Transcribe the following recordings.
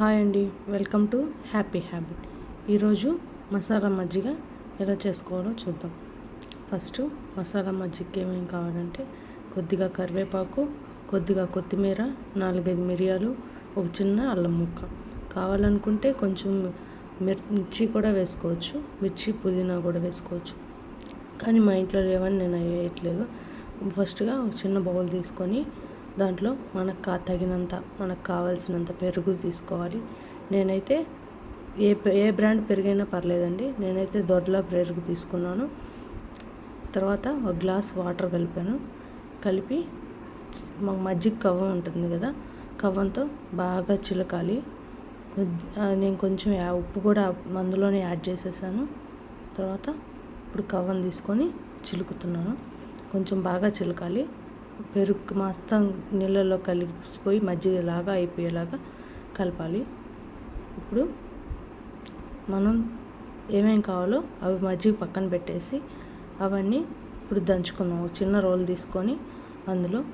Hi అండి. Welcome to happy habit. ఈరోజు మసాలా మజ్జిగ ఎలా చేసుకోవాలో చూద్దాం. ఫస్ట్ మసాలా మజ్జిగకి ఏమేమి కావాలంటే కొద్దిగా కరివేపాకు కొద్దిగా కొత్తిమీర నాలుగైదు మిరియాలు ఒక చిన్న అల్లం ముక్క. కావాలనుకుంటే కొంచెం మిర్చి కూడా వేసుకోవచ్చు మిర్చి పుదీనా కూడా వేసుకోవచ్చు. కానీ మా ఇంట్లో లేవని నేను అవి వేయట్లేదు. ఫస్ట్గా ఒక చిన్న బౌల్ తీసుకొని దాంట్లో మనకు కా తగినంత మనకు కావాల్సినంత పెరుగు తీసుకోవాలి. నేనైతే ఏ ఏ బ్రాండ్ పెరుగైనా పర్లేదండి. నేనైతే దొడ్ల పెరుగు తీసుకున్నాను. తర్వాత ఒక గ్లాస్ వాటర్ కలిపాను. కలిపి మాకు మజ్జిగ కవ్వం ఉంటుంది కదా కవ్వంతో బాగా చిలకాలి. కొద్ది నేను కొంచెం ఉప్పు కూడా మందులోనే యాడ్ చేసేసాను. తర్వాత ఇప్పుడు కవ్వం తీసుకొని చిలుకుతున్నాను. కొంచెం బాగా చిలకాలి. పెరుగు మస్తం నీళ్ళలో కలిసిపోయి మజ్జిగలాగా అయిపోయేలాగా కలపాలి. ఇప్పుడు మనం ఏమేం కావాలో అవి మజ్జిగ పక్కన పెట్టేసి అవన్నీ ఇప్పుడు దంచుకుందాం. ఒక చిన్న రోల్ తీసుకొని అందులో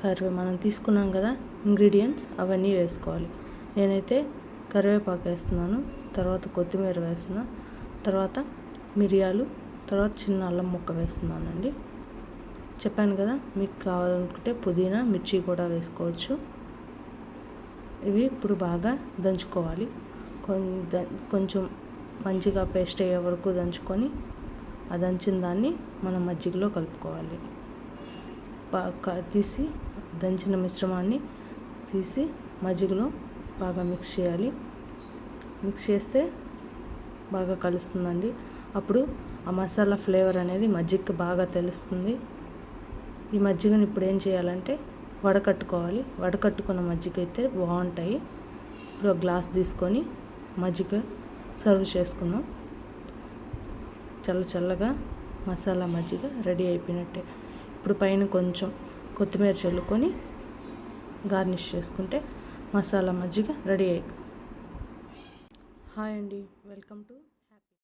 కరివే మనం తీసుకున్నాం కదా ఇంగ్రీడియంట్స్ అవన్నీ వేసుకోవాలి. నేనైతే కరివేపాకు వేస్తున్నాను తర్వాత కొత్తిమీర వేస్తున్నా తర్వాత మిరియాలు తర్వాత చిన్న అల్లం ముక్క వేస్తున్నానండి. చెప్పాను కదా మీకు కావాలనుకుంటే పుదీనా మిర్చి కూడా వేసుకోవచ్చు. ఇవి ఇప్పుడు బాగా దంచుకోవాలి. కొం- ద- కొంచెం మంచిగా పేస్ట్ అయ్యే వరకు దంచుకొని ఆ దంచిన దాన్ని మనం మజ్జిగలో కలుపుకోవాలి. బాగా తీసి దంచిన మిశ్రమాన్ని తీసి మజ్జిగలో బాగా మిక్స్ చేయాలి. మిక్స్ చేస్తే బాగా కలుస్తుందండి. అప్పుడు ఆ మసాలా ఫ్లేవర్ అనేది మజ్జిగకి బాగా తెలుస్తుంది. ఈ మజ్జిగని ఇప్పుడు ఏం చేయాలంటే వడకట్టుకోవాలి వడకట్టుకున్న మజ్జిగ అయితే బాగుంటాయి. ఇప్పుడు ఒక గ్లాస్ తీసుకొని మజ్జిగ సర్వ్ చేసుకుందాం. చల్ల చల్లగా మసాలా మజ్జిగ రెడీ అయిపోయినట్టే. ఇప్పుడు పైన కొంచెం కొత్తిమీర చల్లుకొని గార్నిష్ చేసుకుంటే మసాలా మజ్జిగ రెడీ అయి హాయ్ అండి. Welcome to